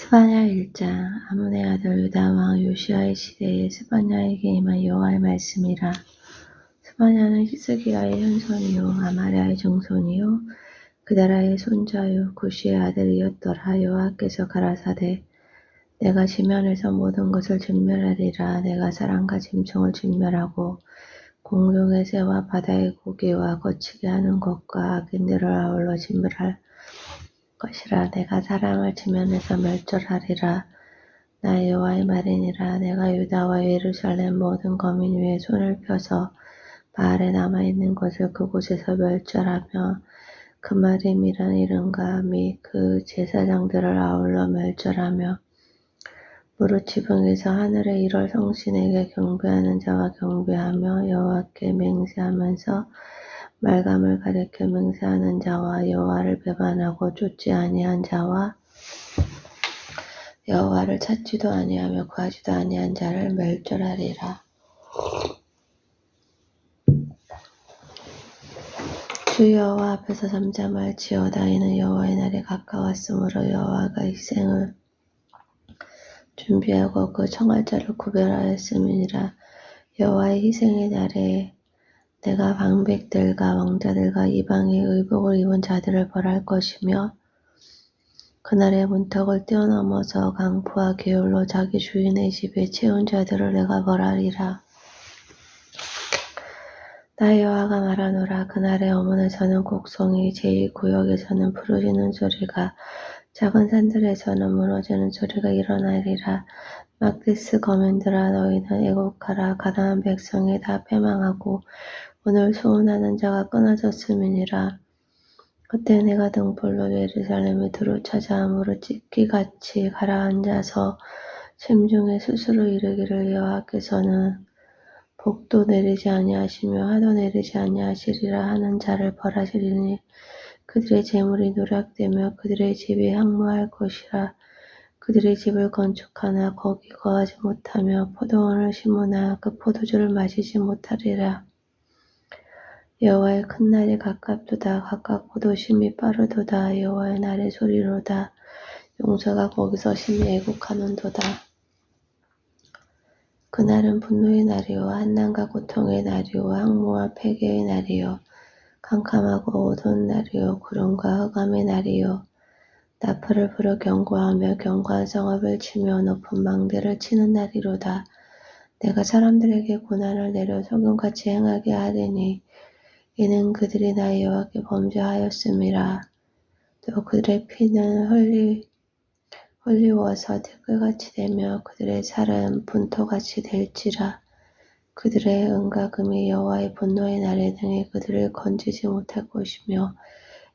스바냐 1장 아문의 아들 유다 왕 요시아의 시대에 스바냐에게 임한 여호와의 말씀이라. 스바냐는 히스기야의 현손이요 아마랴의 증손이요 그다라의 손자요 구시의 아들이었더라. 여호와께서 가라사대 내가 지면에서 모든 것을 진멸하리라. 내가 사람과 짐승을 진멸하고 공중의 새와 바다의 고기와 거치게 하는 것과 악인들을 아울러 진멸할 것이라 내가 사람을 지면에서 멸절하리라. 나 여호와의 말이니라. 내가 유다와 예루살렘 모든 거민 위에 손을 펴서 바알에 남아 있는 것을 그곳에서 멸절하며 그마림이란 이름과 및 그 제사장들을 아울러 멸절하며 무릇 지붕에서 하늘의 일월 성신에게 경배하는 자와 경배하며 여호와께 맹세하면서 말감을 가리켜 맹세하는 자와 여호와를 배반하고 쫓지 아니한 자와 여호와를 찾지도 아니하며 구하지도 아니한 자를 멸절하리라. 주 여호와 앞에서 잠잠할 지어다 이는 여호와의 날이 가까웠으므로 여호와가 희생을 준비하고 그 청할 자를 구별하였음이니라 여호와의 희생의 날에 내가 방백들과 왕자들과 이방의 의복을 입은 자들을 벌할 것이며 그날의 문턱을 뛰어넘어서 강포와 계율로 자기 주인의 집에 채운 자들을 내가 벌하리라. 나 여호와가 말하노라 그날의 어문에서는 곡성이 제2구역에서는 부르짖는 소리가 작은 산들에서는 무너지는 소리가 일어나리라 막디스 거민들아 너희는 애곡하라 가나안 백성이 다 패망하고 오늘 소원하는 자가 끊어졌음이니라. 그때 내가 등불로 예루살렘에 두루 찾아함으로 찢기같이 가라앉아서 심중에 스스로 이르기를 여호와께서는 복도 내리지 아니하시며 하도 내리지 아니하시리라 하는 자를 벌하시리니 그들의 재물이 누락되며 그들의 집이 향무할 것이라. 그들의 집을 건축하나 거기 거하지 못하며 포도원을 심으나 그 포도주를 마시지 못하리라. 여호와의 큰 날이 가깝도다. 가깝고도 심히 빠르도다. 여호와의 날의 소리로다. 용서가 거기서 심히 애곡하는도다. 그날은 분노의 날이요. 한난과 고통의 날이요. 항모와 폐괴의 날이요 캄캄하고 어두운 날이요 구름과 흑암의 날이요 나팔을 불어 경고하며 견고한 성읍을 치며 높은 망대를 치는 날이로다 내가 사람들에게 고난을 내려 소금같이 행하게 하리니 이는 그들이 나 여호와께 범죄하였음이라. 또 그들의 피는 흘리, 흘리워서 태클같이 되며 그들의 살은 분토같이 될지라. 그들의 은과 금이 여호와의 분노의 날에 등에 그들을 건지지 못할 것이며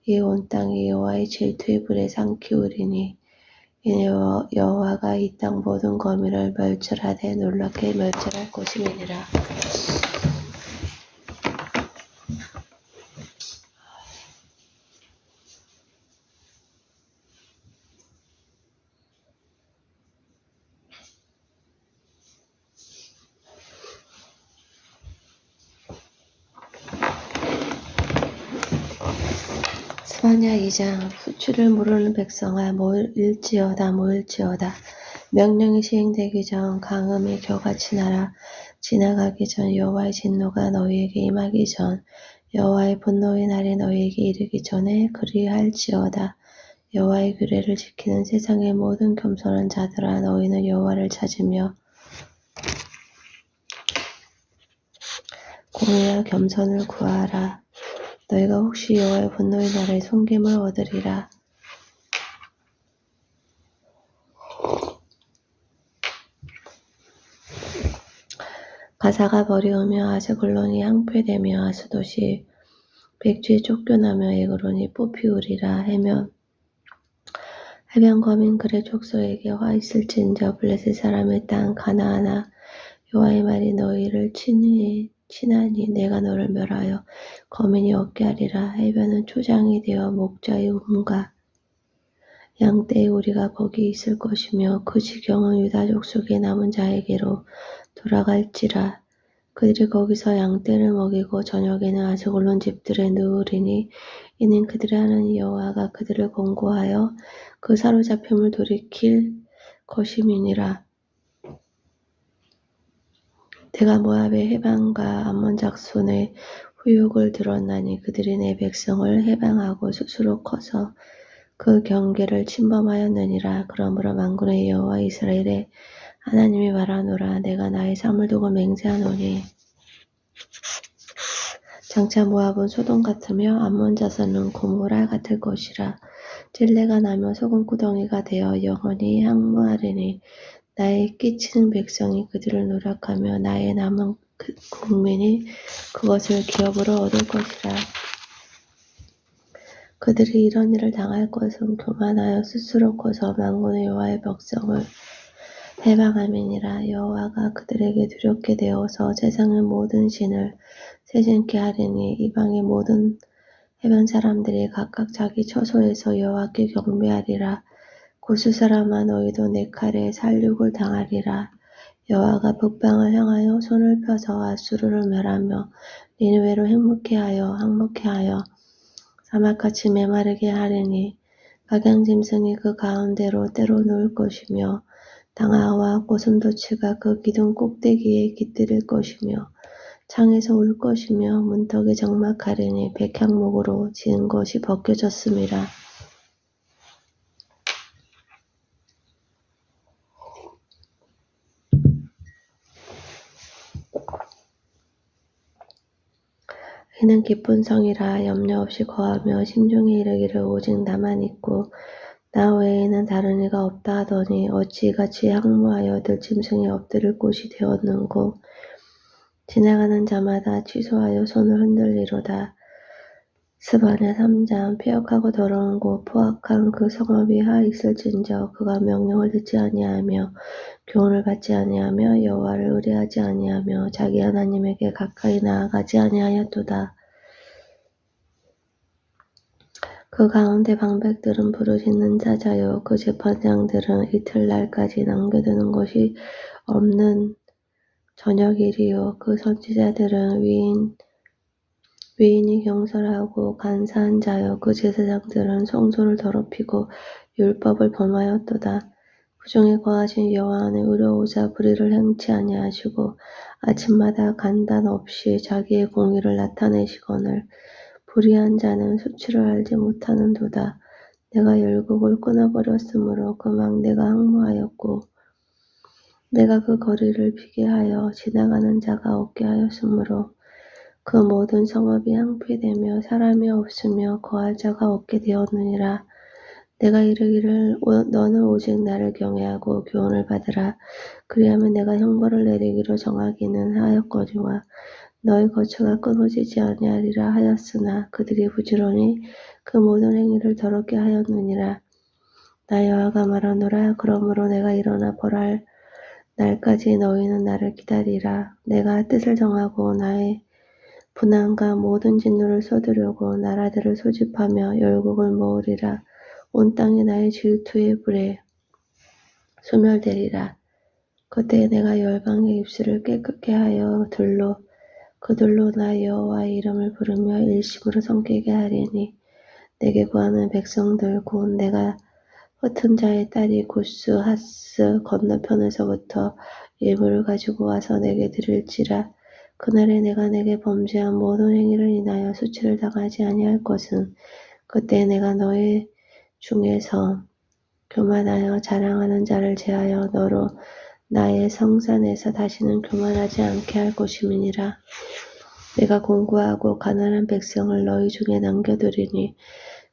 이 온 땅이 여호와의 질투의 불에 삼키우리니 이는 여호와가 이 땅 모든 거미를 멸절하되 놀랍게 멸절할 것임이니라. 스바냐 2장 후추를 모르는 백성아 모일지어다 모일지어다. 명령이 시행되기 전 강음이 겨같이 날아 지나가기 전 여호와의 진노가 너희에게 임하기 전 여호와의 분노의 날이 너희에게 이르기 전에 그리할지어다. 여호와의 규례를 지키는 세상의 모든 겸손한 자들아 너희는 여호와를 찾으며 공의와 겸손을 구하라 너희가 혹시 여호와의 분노의 날에 숨김을 얻으리라. 가사가 버리우며 아스글론이 항폐되며 아스돗이 백쥐에 쫓겨나며 에그론이 뽑히우리라 해면 해변 거민 그의 족속에게 화 있을진저 블레셋 사람의 땅 가나하나 여호와의 말이 너희를 친히 친하니 내가 너를 멸하여 거민이 없게 하리라 해변은 초장이 되어 목자의 움과 양떼의 우리가 거기 있을 것이며 그 지경은 유다족 속에 남은 자에게로 돌아갈지라 그들이 거기서 양떼를 먹이고 저녁에는 아직 옳은 집들에 누우리니 이는 그들의 하나님 여호와가 그들을 권고하여 그 사로잡힘을 돌이킬 것임이니라. 내가 모압의 해방과 암몬 작손의 후욕을 들었나니 그들이 내 백성을 해방하고 스스로 커서 그 경계를 침범하였느니라. 그러므로 만군의 여호와 이스라엘의 하나님이 말하노라. 내가 나의 삶을 두고 맹세하노니 장차 모압은 소돔 같으며 암몬 자손은 고모라 같을 것이라. 찔레가 나며 소금 구덩이가 되어 영원히 항무하리니 나의 끼치는 백성이 그들을 노력하며 나의 남은 그 국민이 그것을 기업으로 얻을 것이라. 그들이 이런 일을 당할 것은 교만하여 스스로 커서 만군의 여호와의 백성을 해방함이니라 여호와가 그들에게 두렵게 되어서 세상의 모든 신을 세진케 하리니 이방의 모든 해변 사람들이 각각 자기 처소에서 여호와께 경배하리라 고수 사람아 너희도 내 칼에 살육을 당하리라 여호와가 북방을 향하여 손을 펴서 아수르를 멸하며 니느웨로 행복해 하여 항목해 하여 사막같이 메마르게 하리니 각양짐승이 그 가운데로 때로 누울 것이며 당아와 고슴도치가 그 기둥 꼭대기에 깃들일 것이며 창에서 울 것이며 문턱에 적막하리니 백향목으로 지은 것이 벗겨졌음이라. 이는 기쁜 성이라 염려 없이 거하며 심중에 이르기를 오직 나만 있고 나 외에는 다른 이가 없다 하더니 어찌 이같이 항모하여 들짐승에 엎드릴 곳이 되었는고 지나가는 자마다 취소하여 손을 흔들리로다. 스반의 삼장 폐역하고 더러운 곳 포악한 그 성읍이 하 있을진저 그가 명령을 듣지 아니하며 교훈을 받지 아니하며 여호와를 의뢰하지 아니하며 자기 하나님에게 가까이 나아가지 아니하였도다. 그 가운데 방백들은 부르짖는 자자요 그 재판장들은 이틀날까지 남겨두는 것이 없는 저녁일이요 그 선지자들은 위인 위인이 경솔하고 간사한 자여 그 제사장들은 성소를 더럽히고 율법을 범하였도다. 그 중에 거하신 여호와 안에 의로우자 불의를 행치 아니하시고 아침마다 간단 없이 자기의 공의를 나타내시거늘 불의한 자는 수치를 알지 못하는도다. 내가 열국을 끊어버렸으므로 그막 내가 항모하였고 내가 그 거리를 비게 하여 지나가는 자가 없게 하였으므로 그 모든 성읍이 황폐되며 사람이 없으며 거할 자가 없게 되었느니라. 내가 이르기를 너는 오직 나를 경외하고 교훈을 받으라. 그리하면 내가 형벌을 내리기로 정하기는 하였거니와 너의 거처가 끊어지지 아니하리라 하였으나 그들이 부지런히 그 모든 행위를 더럽게 하였느니라. 나 여호와가 말하노라. 그러므로 내가 일어나 벌할 날까지 너희는 나를 기다리라. 내가 뜻을 정하고 나의 분함과 모든 진노를 쏟으려고 나라들을 소집하며 열국을 모으리라. 온 땅이 나의 질투의 불에 소멸되리라. 그때 내가 열방의 입술을 깨끗게 하여 들로 그들로 나 여호와의 이름을 부르며 일심으로 섬기게 하리니 내게 구하는 백성들 곧 내가 흩은 자의 딸이 구스 하스 건너편에서부터 예물을 가지고 와서 내게 드릴지라 그날에 내가 내게 범죄한 모든 행위를 인하여 수치를 당하지 아니할 것은 그때 내가 너의 중에서 교만하여 자랑하는 자를 제하여 너로 나의 성산에서 다시는 교만하지 않게 할 것임이니라. 내가 공고하고 가난한 백성을 너희 중에 남겨두리니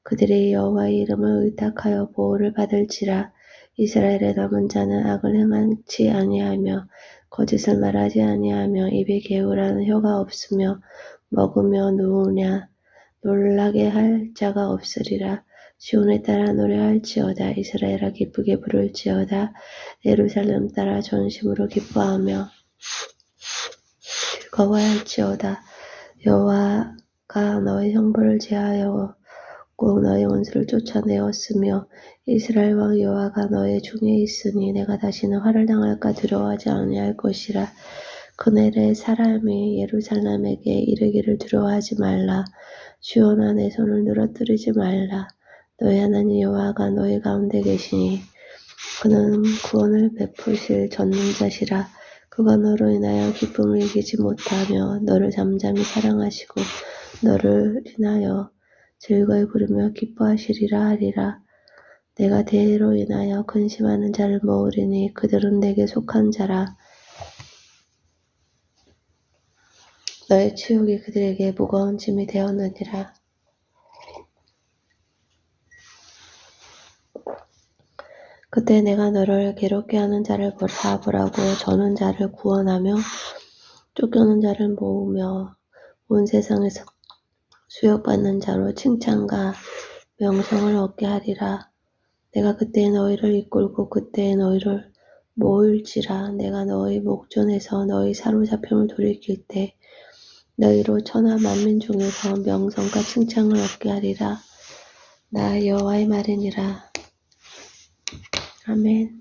그들이 여호와의 이름을 의탁하여 보호를 받을지라. 이스라엘의 남은 자는 악을 행하지 아니하며 거짓을 말하지 아니하며 입에 개우라는 혀가 없으며 먹으며 누우냐? 놀라게 할 자가 없으리라. 시온에 따라 노래할지어다. 이스라엘아 기쁘게 부를지어다. 예루살렘 따라 전심으로 기뻐하며 즐거워할지어다. 여호와가 너의 형벌을 제하여 꼭 너의 원수를 쫓아내었으며 이스라엘 왕 여호와가 너의 중에 있으니 내가 다시는 화를 당할까 두려워하지 아니할 것이라 그날에 사람이 예루살렘에게 이르기를 두려워하지 말라. 주여나 내 손을 늘어뜨리지 말라. 너희 하나님 여호와가 너희 가운데 계시니 그는 구원을 베푸실 전능자시라. 그가 너로 인하여 기쁨을 이기지 못하며 너를 잠잠히 사랑하시고 너를 인하여 즐거이 부르며 기뻐하시리라 하리라. 내가 대로 인하여 근심하는 자를 모으리니 그들은 내게 속한 자라. 너의 치욕이 그들에게 무거운 짐이 되었느니라. 그때 내가 너를 괴롭게 하는 자를 다 보라고 저는 자를 구원하며 쫓겨는 자를 모으며 온 세상에서 수욕받는 자로 칭찬과 명성을 얻게 하리라. 내가 그때 너희를 이끌고 그때 너희를 모을지라 내가 너희 목전에서 너희 사로잡힘을 돌이킬 때 너희로 천하 만민 중에서 명성과 칭찬을 얻게 하리라. 나 여호와의 말이니라. 아멘.